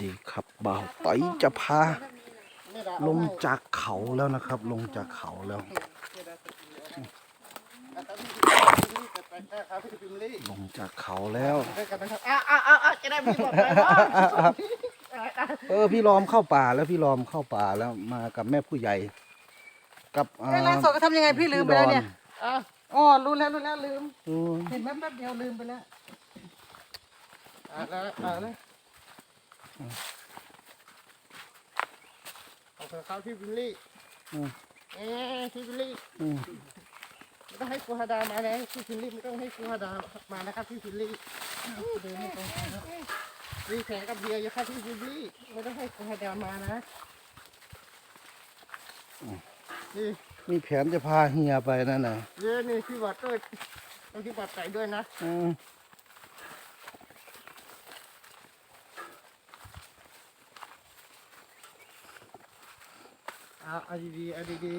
ดีครับบ่าวต้อยจะพา ลงจากเขาแล้วนะครับ ลงจากเขาแล้ว ลงจากเขาแล้วอะอะอะอะจะได้มีบอกไปว่าเออพี่ลอมเข้าป่าแล้วพี่ลอมเข้าป่าแล้วมากับแม่ผู้ใหญ่ กับอ่า เวลาสดก็ทำยังไงพี่ลืมไปแล้วเนี่ยอะอ๋อรู้แล้วรู้แล้วลืมอืม เห็นแป๊บๆเดียวลืมไปแล้ว อะแล้วอะแล้ว เอาเถอะครับพี่บิลลี่เอ๊ะพี่บิลลี่อืมไม่ต้องให้ครูฮาดามานะพี่บิลลี่ไม่ต้องให้ครูฮาดามานะครับพี่บิลลี่เดินไม่ตรงไปครับมีแข่งกับเบียร์อยู่ครับพี่บิลลี่ไม่ต้องให้ครูฮาดามานะนี่มีแผนจะพาเฮียไปนั่นน่ะเยอะนี่พี่วัดด้วยต้องพี่วัดใส่ด้วยนะอืม เอาเอาดีๆเอาดี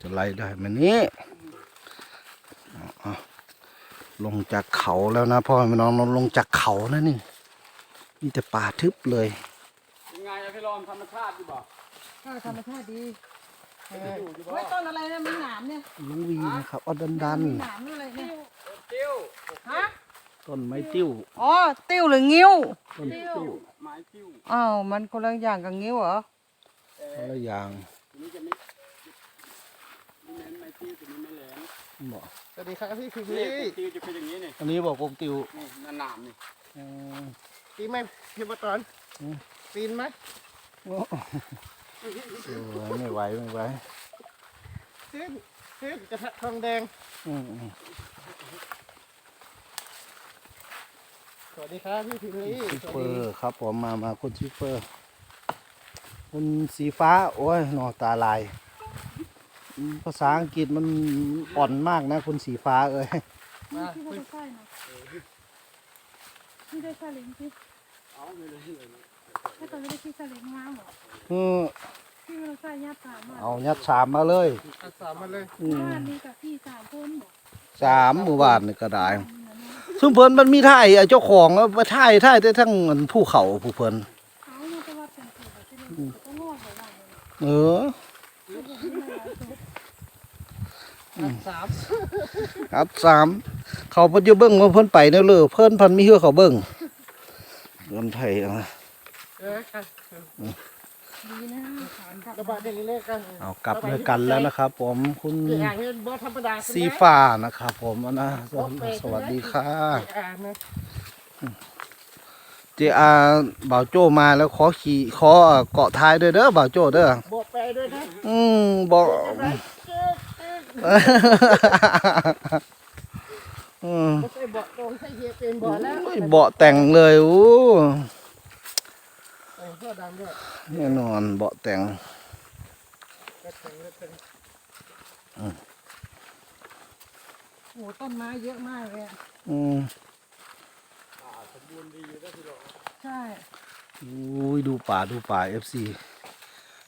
จะไล่ได้ไหมันนี้อะลงจากเขาแล้วนะพ่อแม่น้องเราลงจากเขานะนี่มีแต่ป่าทึบเลยยังไงอะพี่รอมธรรมชาติดีบ่ถ้าธรรมชาติดีๆเอออยู่ดีบ่ไม่ต้นอะไรนะมีหนามเนี่ยลุงวีนะครับเอาดันดันมีหนามนี่อะไรเนี่ยติ้วฮะๆต้นไม้ติ้ว อ๋อติ้วหรืองิ้วต้นติ้วไม้ติ้วอ้าวมันคนละอย่างกับงิ้วเหรอ คนละอย่างที นี้จะไม่ไม่เน้นไม้ติ้วตัวนี้ไม่แหลมบอกสวัสดีครับพี่บิลนี่ลี่ติ้วจะเป็นอย่างนี้นี่อันนี้บอกกงติ้วนี่นั่นหนามนี่อืมปีนไหมพี่บัตรอนอืม ปีนไหมโอ้โหไม่ไหวไม่ไหวเส้นเส้นกระทะทองแดง อืมอืมสวัสดีครับพี่บิลลี่ชิสเฟวัสอดีร์ครับผมมามาคุณชิเฟอร์ คุณสีฟ้า โอ้ยหนอตาลายอืมภาษาอังกฤษมันอ่อนมากนะ คุณสีฟ้าเอ้ยมาที่คุเรายจะใช่นะที่ได้ซาเล้งที่เอาไม่เลยเลยถ้าตอนไม่ได้ที่ซาเล้งงามเหรอเออที่เราใส่ยาตามมาเอายัดสามมาเลยอัดสามมาเลยอืมบ้านนี้กับพี่สามคนเหรอสามหมู่บ้านนี่ก็ได้ ซึ่งเพิ่นมันมีท่ายอะเจ้าของแล้วมาท่ายท่ายได้ทั้งอันภูเขาผู้เพิ่น เขาเนี่ยจะว่า เป็นผีแบบที่นี่ก็งอกไปว่าเลยเอออัดสามครับสามเขาเพิ่นอยู่เบิ่งว่าเพิ่นไปแนวเลยเพิ่นเพันมีเฮือเขาเบิ่งเงินไทยอะเออกันดีนะสามกับระบาดเด็กเล็กกันเอากลับด้วยกันแล้วนะครับ ผมคุณพี่อ่างเนี่ยบ่ธรรมดาสีฟ้านะครับ ผมอันนะสวัสดีสวัสดีค่ะพี่อ่างนะเจอาบ่าวโจมาแล้วขอขี่ขอเกาะท้ายด้วยเด้อบ่าวโจเด้อบอกไปด้วยนะอืมบอกจึ๊กจึ๊กอืมไม่ใช่บอกตรงใช่เฮียเป็นบอกแล้วโอ้ยเบาะแต่งเลยอู้เออเสื้อดำด้วยแน่นอนเบาะแต่งกระเถิงกระเถิงโอ้ต้นไม้เยอะมากเลยอะอืมใช่อุ้ยดูป่าดูป่าเอฟซี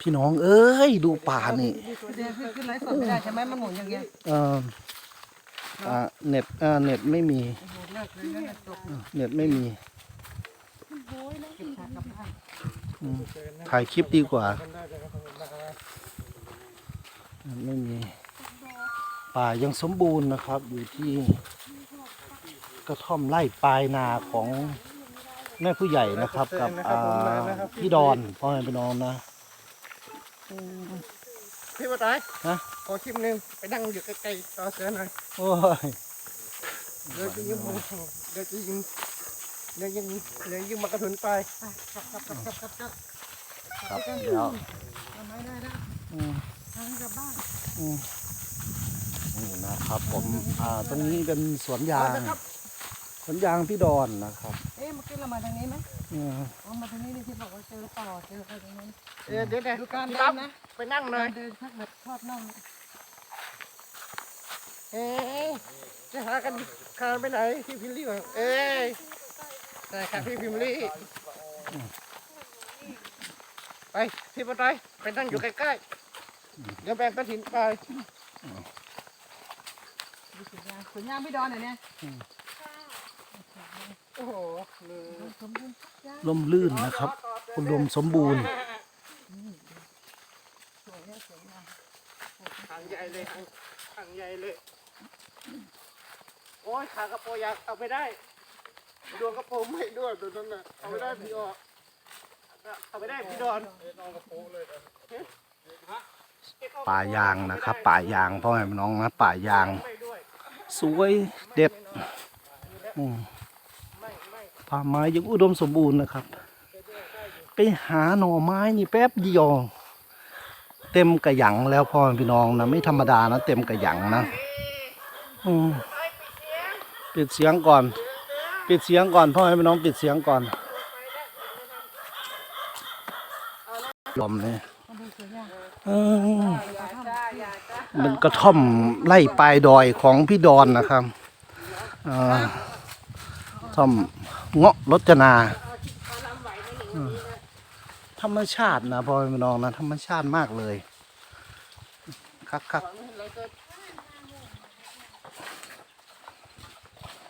พี่น้องเอ้ยดูป่านี่เดี๋ยวขึ้นขึ้นไลฟ์สดไม่ได้ใช่ไหมมันหมุนอย่างเงี้ยเอออ่าเน็ตอ่าเน็ตไม่มีโอ้โหเลิกเลยนั่นแหละตกเน็ตไม่มีโอ้ยแล้วเก็บฉากกลับบ้านอืมถ่ายคลิปดีกว่ากันได้เลยครับผมนะครับเน็ตไม่มี ป่ายังสมบูรณ์นะครับ อยู่ที่ กระท่อมไร่ปลายนาของแม่ผู้ใหญ่นะครับ กับอ่าพี่ดอนพ่อแม่พี่น้องนะ พี่บัตรายฮะ ขอคลิปหนึงไปนั่งอยู่ใกล้ๆต่อเสือหน่อยโอ้ยเดี๋ยวจะยิงเดี๋ยวจะยิงเดี๋ยวยิงเดี๋ยวยิงมากระสุนไปกลับกลับกลับกลับกลับกลับครับเดี๋ยวทำไมได้แล้วอืมทางกลับบ้านอืมนี่นะครับ ผมอ่าตรงนี้เป็นสวนยาง สวนยางพี่ดอนนะครับเอ๊ะเมื่อกี้เรามาทางนี้ไหมอืมอ๋อมาทางนี้นี่ที่บอกว่าเจอต่อเจออะไรตรงนี้เออเดี๋ยวเดี๋ยวดูการพี่เดิรับนนะไปนั่งหน่อยเดินพักแบบชอบนั่งเนี่ยเอ๊ะจะหากันคานไปไหนพี่พิมลี่วะเอ้ยใช่ครับพี่พิมลี่ไปพี่บัตรายไปนั่งอยู่ใกล้ๆเดี๋ยวแบ่งกระถินไปดูสวนยางสวนยางพี่ดอนเหรอเนี่ย โอ้โหเลยสมบูรณ์ทุกอย่างล่มลื่นนะครับต่ออุดมสมบูรณ์สวยเนี่ยสวยงามหางใหญ่เลยหางหางใหญ่เลย โอ้ยขากระโปรงอยากเอาไปได้ดวงกระโปรงไม่ด้วยตัวนั้นน่ะเอาไปได้พี่ออกเอาไปได้พี่ดอนป่ายางนะครับ ป่ายางพ่อแม่พี่น้องนะป่ายางไม่ด้วยสวยเด็ดอืมไม่ไม่ ป่าไม้ยังอุดมสมบูรณ์นะครับ ไปหาหน่อไม้นี่แป๊บเดียวเต็มกระหยังแล้วพ่อพี่น้องนะไม่ธรรมดานะเต็มกระหยังนะอืมปิดเสียงก่อน ปิดเสียงก่อนพ่อแม่พี่น้องปิดเสียงก่อนลมเนี่ยมันดูสวยมันกระท่อมไล่ปลายดอยของพี่ดอนนะครับอ่า ท่อมเงาะรจนาอืมธรรมชาตินะพ่อแม่พี่น้องนะธรรมชาติมากเลยคักคัก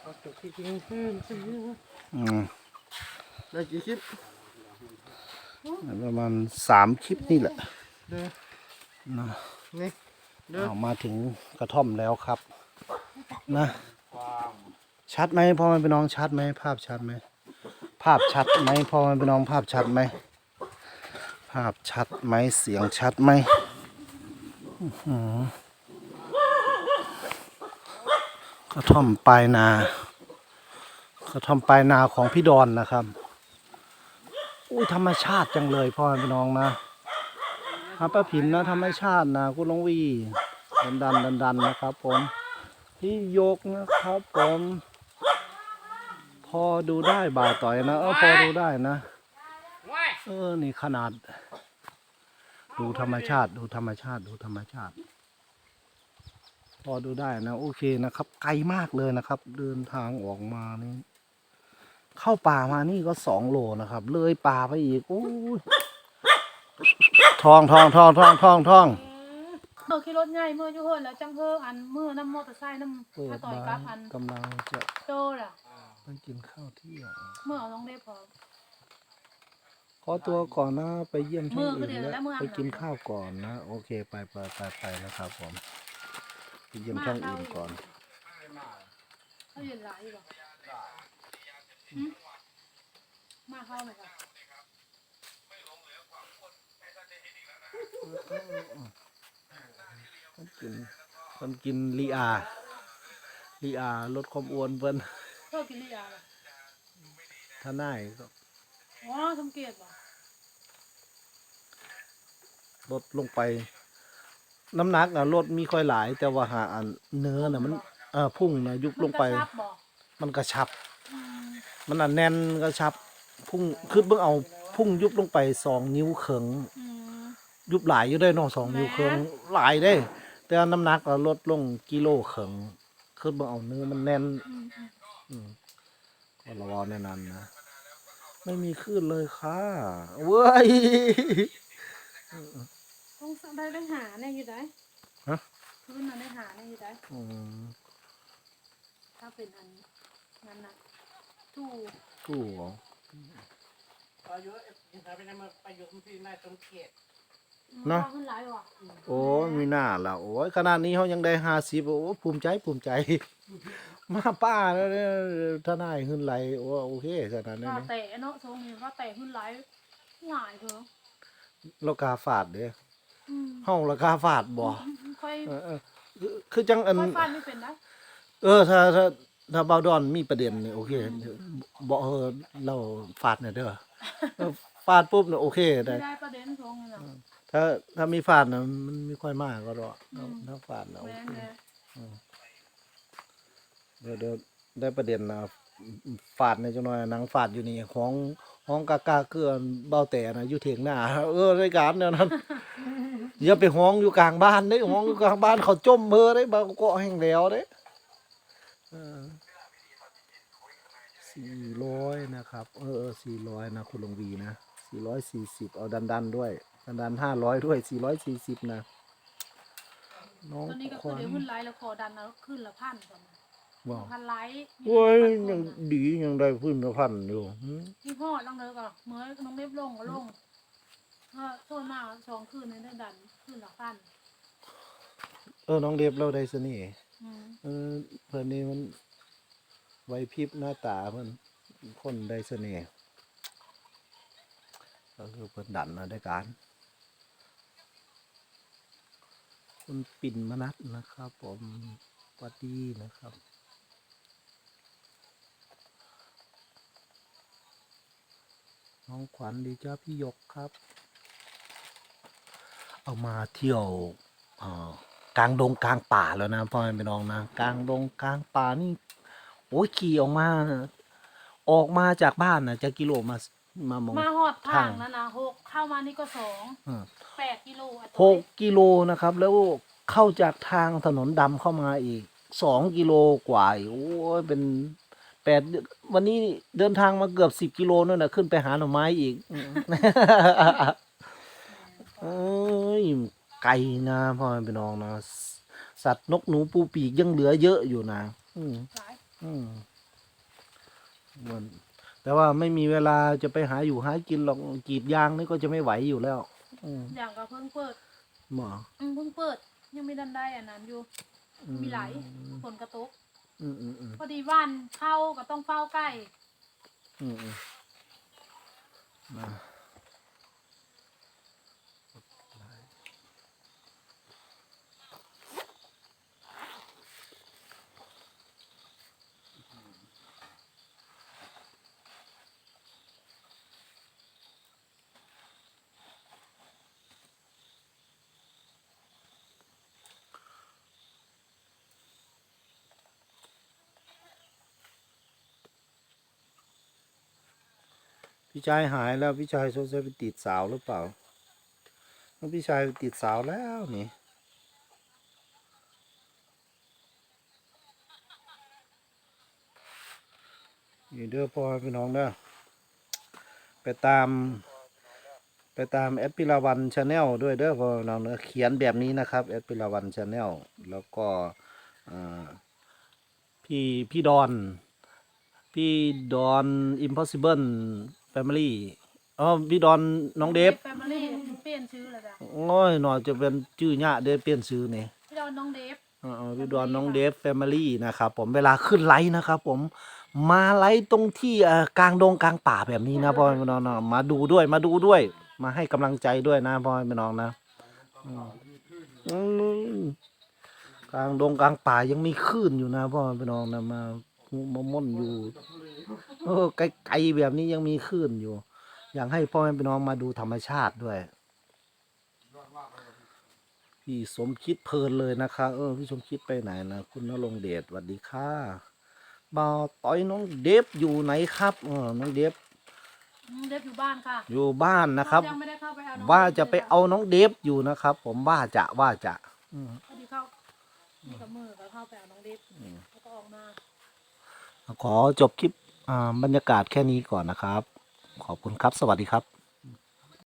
เอาจุดที่จริงขึ้นขึ้นๆอืมได้กี่คลิปประมาณสามคลิปนี่แหละเด้อนะนี่เด้อเอามาถึงกระท่อมแล้วครับ นะ ชัดไหมพ่อแม่พี่น้องชัดไหมภาพชัดไหมภาพชัดไหมพ่อแม่พี่น้องภาพชัดไหมภาพชัดไหมเสียงชัดไหมอื้อหือกระท่อมปลายนากระท่อมปลายนาของพี่ดอนนะครับอุ้ยธรรมชาติจังเลยพ่อแม่พี่น้องนะหาป้าผินนะธรรมชาตินะคุณลงวีดันดันดันดันนะครับผมพี่ยกนะครับผม พอดูได้บ่าวต่อยนะเออพอดูได้นะ เออนี่ขนาด ดูธรรมชาติ ดูธรรมชาติ ดูธรรมชาติ พอดูได้นะโอเคนะครับ ไกลมากเลยนะครับ เดินทางออกมานี่เข้าป่ามานี่ก็สองโลนะครับ เลยป่าไปอีกโอ้ยทองทองทองทองทองทองเมื่อขี่รถใหญ่เมื่ออยู่เฮิรนแล้วจังเพิ่งอันเมื่อน้ำมอเตอร์ไซค์น้เปิำดถ้าต่อยร้ากับนอันกำลังจะ โตล่ะ ไปกินข้าวเที่ยงเมื่อเอาน้องเด็พอขอตัวก่อนนะ ไปเยี่ยมช่องมือก็อื่นเดี๋ยวแล้วแล้วมืออาบไปกินน้ำข้าวก่อนนะ โอเคไปไปไปไปนะครับผมไปเยี่ยมช่องอื่นก่อนเขายืนหลายอยู่บ่หึมาเข้าไหมคะมันกินมันกินลีอาลีอาลดความอ้วนเพิ่น เพิ่งกินหรือยังล่ะถ้าหน้ายก็อ๋อสังเกตบ่ลดลงไป น้ำหนักนะลดมีค่อยหลาย แต่ว่าหาอันเนื้อนะมันเออพุ่งนะยุบลงไป มันกระชับบ่มันกระชับ อืมมันอันแน่นกระชับ พุ่งคือเบิ่งเอาพุ่งยุบลงไปสองนิ้วเขิง อืม ยุบหลายอยู่ได้เนอสองนิ้วเขิงหลายได้ แต่น้ำหนักก็ลดลงกิโลเขิงคือเบิ่งเอาเนื้อมันแน่น อืมอืมอืม ก็ระวังในนั้นนะ ไม่มีคลื่นเลยค่ะ เว้ยต้องได้ได้หาแน่อยู่ได้ฮะพื้นน่ะได้หาแน่อยู่ได้อืมถ้าเป็นอันนั้นน่ะตู้กู้เหรออายุยังไงไปไหนมาไปอยู่ที่นายสมเกียรติเนาะขึ้นหลายว่ะโอ้ยมีหน้าละโอ้ยขนาดนี้เขายังได้ห้าสิบโอ้ภูมิใจภูมิใจ มาป้าแล้วเนี่ยทนายขึ้นไหลโอ้โอเคขนาดนี้ว่านี่แต่เนาะทรงนี้ว่าแต่ขึ้นหลายหลายเถอะเรากาฝาดเด้อืมห้องราคาฝาดบ่ค่อยเออเออคือคือจังอัน ค่อยฟาดไม่เป็นนะเออ ถ้าถ้าถ้าเบาดอนมีประเด็นเนี่ยโอเคบอกเออเราฟาดเนี่ยเด้อเออฟาดปุ๊บเนี่ยโอเคไม่ได้ได้ประเด็นทรงน่ะถ้าถ้ามีฟาดนะมันไม่ค่อยมากก็รออืมถ้าฟาดนะโอแม่นเค เลย เดี๋ยวเดี๋ยวได้ประเด็นนะฟาดในจังหน่อยหนังฟาดอยู่นี่ของห้องกากาเกลือนเบ้าแต่นะอยู่เถียงหน้าเออรายการเนี่ยนั้นอย่าไปห้องอยู่กลางบ้านเด้ห้องอยู่กลางบ้านเขาจมเบอร์ได้บางเกาะแห่งแล้วเด้สี่ร้อยนะครับ เออสี่ร้อยนะคุณลงวีนะสี่ร้อยสี่สิบเอาดันดันด้วย ดันดันห้าร้อยด้วยสี่ร้อยสี่สิบนะน้องตอนนี้ก็คือเดี๋ยวขึ้นหลายแล้วคอดันแล้วขึ้นละพันก่อน บอกพันไลค์โอ้ยยังดียังได้พื้นละพันอยู่หืมพี่พ่อลองเลยก่อนเมื่อน้องเล็บลงก็ลงก็โซนมากสองคืนในได้ดันคืนละพันเออน้องเดฟเราได้เสน่ห์อืมเออเพื่อนนี่มันไหวพริบหน้าตามันคนได้เสน่ห์ก็คือเพิ่นดันนะได้การคุณปิ่นมนัสนะครับ ผมสวัสดีนะครับ น้องขวัญดีจ้าพี่หยกครับ เอามาเที่ยวเอ่อกลางดงกลางป่าแล้วนะพ่อแม่พี่น้องนะกลางดงกลางป่านี่โอ้ยขี่ออกมา ออกมาจากบ้านนะจะกิโลมามามองมาหอดทางทางนั่นนะหกเข้ามานี่ก็สองอืมแปดกิโลอะหกกิโลนะครับ แล้วเข้าจากทางถนนดำเข้ามาอีกสองกิโลกว่าอีกโอ้ยเป็นแป ดวันนี้เดินทางมาเกือบสิบกิโลนั่นนะขึ้นไปหาหน่อไม้อีกเอ้ยไก่นะพ่อแม่พี่น้องนะสสัตว์นกหนูปูปีกยังเหลือเยอะอยู่นะอืมหลายอืมเหมือนแต่ว่าไม่มีเวลาจะไปหาอยู่หากินหรอกกรีดยางนี่ก็จะไม่ไหวอยู่แล้ว อืมอย่างก็เพิ่งเปิดหมออืมเพิ่งเปิด ยังไม่ดันได้อันนั้นอยู่ มีไหลฝนกระตก อืมอืมอืมพอดีว่านเข้าก็ต้องเฝ้าใกล้ อืมอืมมา พี่ชายหายแล้วพี่ชายสงสัยไปติดสาวหรือเปล่าแล้วพี่ชายไปติดสาวแล้วนี่นี่เด้อพ่อพี่น้องเด้อไปตาม ไปตามแอดพิลาวันชาแนลด้วยเด้อพ่อน้องเด้อเขียนแบบนี้นะครับแอดพิลาวันชาแนลแล้วก็พี่พี่ดอน พี่ดอน impossible family อ๋อพี่ดอนน้องเดฟแฟมิลี่เปลี่ยนชื่อเลยจ้ะโอ้ยหน่อยจะเป็นชื่อยะเดฟเปลี่ยนชื่อนี่พี่ดอนน้องเดฟอ๋อพี่ดอนน้องเดฟแฟมิลี่นะครับผมเวลาขึ้นไลฟ์นะครับผมมาไลฟ์ตรงที่เอ่อกลางดงกลางป่าแบบนี้นะพ่อแม่พี่น้องนะมาดูด้วยมาดูด้วย มาให้กำลังใจด้วยนะพ่อแม่พี่น้องนะอืมอืมกลางดงกลางป่ายังมีคลื่นอยู่นะพ่อแม่พี่น้องนะมา มาม่อนอยู่เออไกลๆแบบนี้ยังมีคลื่นอยู่ อยากให้พ่อแม่พี่น้องมาดูธรรมชาติด้วยพี่สมคิดเพลินเลยนะคะเออพี่สมคิดไปไหนนะคุณนรงค์เดชสวัสดีค่ะบ่าวต้อยน้องเดฟอยู่ไหนครับเออน้องเดฟน้องเดฟอยู่บ้านค่ะ อยู่บ้านนะครับยังไม่ได้เข้าไปเอาน้องว่าจะไปดฟลยเอาน้องเดฟอยู่นะครับ ผมว่าจะว่าจะอืมพอดีเข้านี่กับมือก็เข้าไปเอาน้องเดฟแล้วก็ออกมา ขอจบคลิปบรรยากาศแค่นี้ก่อนนะครับ ขอบคุณครับ สวัสดีครับ